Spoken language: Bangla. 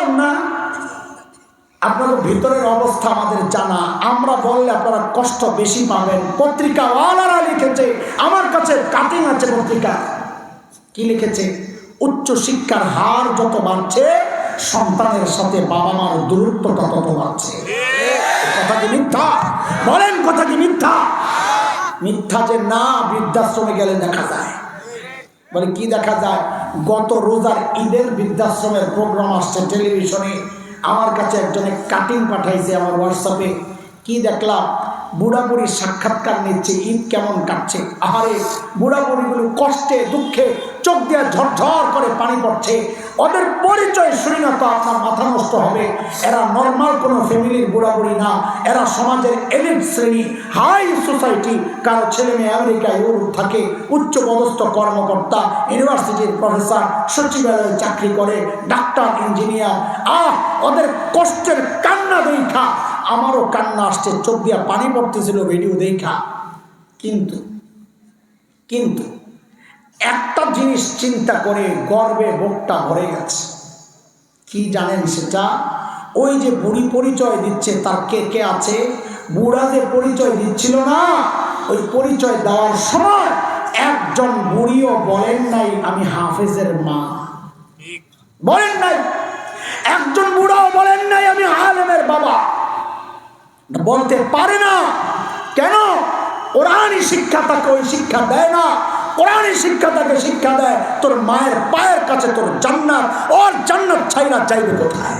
বলেন না, আপনাদের ভিতরের অবস্থা আমাদের জানা। আমরা বললে আপনারা কষ্ট বেশি পাবেন। পত্রিকা ওয়ালারা লিখেছে, আমার কাছে কাটিং আছে পত্রিকা। কি লিখেছে? উচ্চ শিক্ষার হার যত বাড়ছে, সন্তানের সাথে বাবা মার দূরত্বটা তত বাড়ছে। কথা কি মিথ্যা? বলেন কথা কি মিথ্যা? মিথ্যা যে না, বৃদ্ধাশ্রমে গেলে দেখা যায়। বলে কি দেখা যায়? গত রোজার ঈদের বৃদ্ধাশ্রমের প্রোগ্রাম আসছে টেলিভিশনে আমার কাছে একজনে কাটিং পাঠাইছে আমার হোয়াটসঅ্যাপে কি দেখলাম? বুড়া বুড়ির সাক্ষাৎকার নিচ্ছে, ঈদ কেমন কাটছে? আহারে বুড়া বুড়িগুলো কষ্টে, দুঃখে, চোখ দিয়ে ঝরঝর করে পানি পড়ছে। ওদের পরিচয় শুনি না তো আপনার মাথা নষ্ট হবে। এরা নর্মাল কোনো ফ্যামিলির বুড়া বুড়ি না। এরা সমাজের এলিট শ্রেণি হাই সোসাইটি কারও ছেলে মেয়ে আমেরিকায় ইউরোপ থাকে উচ্চ পদস্থ কর্মকর্তা ইউনিভার্সিটির প্রফেসর সচিবালয়ে চাকরি করে ডাক্তার ইঞ্জিনিয়ার আহ, ওদের কষ্টের কান্না দেখা। আমারও কান্না আসছে, চোখ দিয়া পানি পড়তেছিল ভিডিও দেখা। কিন্তু কিন্তু একটা জিনিস চিন্তা করে গর্বে বুকটা ভরে গেছে। কি জানেন সেটা? ওই যে বুড়ি পরিচয় দিচ্ছে, তার কে কে আছে? বুড়া যে পরিচয় দিচ্ছিল না, ওই পরিচয় দেওয়ার সময় একজন বুড়িও বলেন নাই, আমি হাফেজের মা। বলেন নাই। একজন বুড়াও বলেন নাই, আমি আলেমের বাবা। বলতে পারে না। কেন? কোরআনই শিক্ষা তাকে ওই শিক্ষা দেয় না। কোরআনই শিক্ষা তাকে শিক্ষা দেয়। তোর মায়ের পায়ের কাছে তোর জান্নাত, ওর জান্নাত ছাইরা চাইবে কোথায়?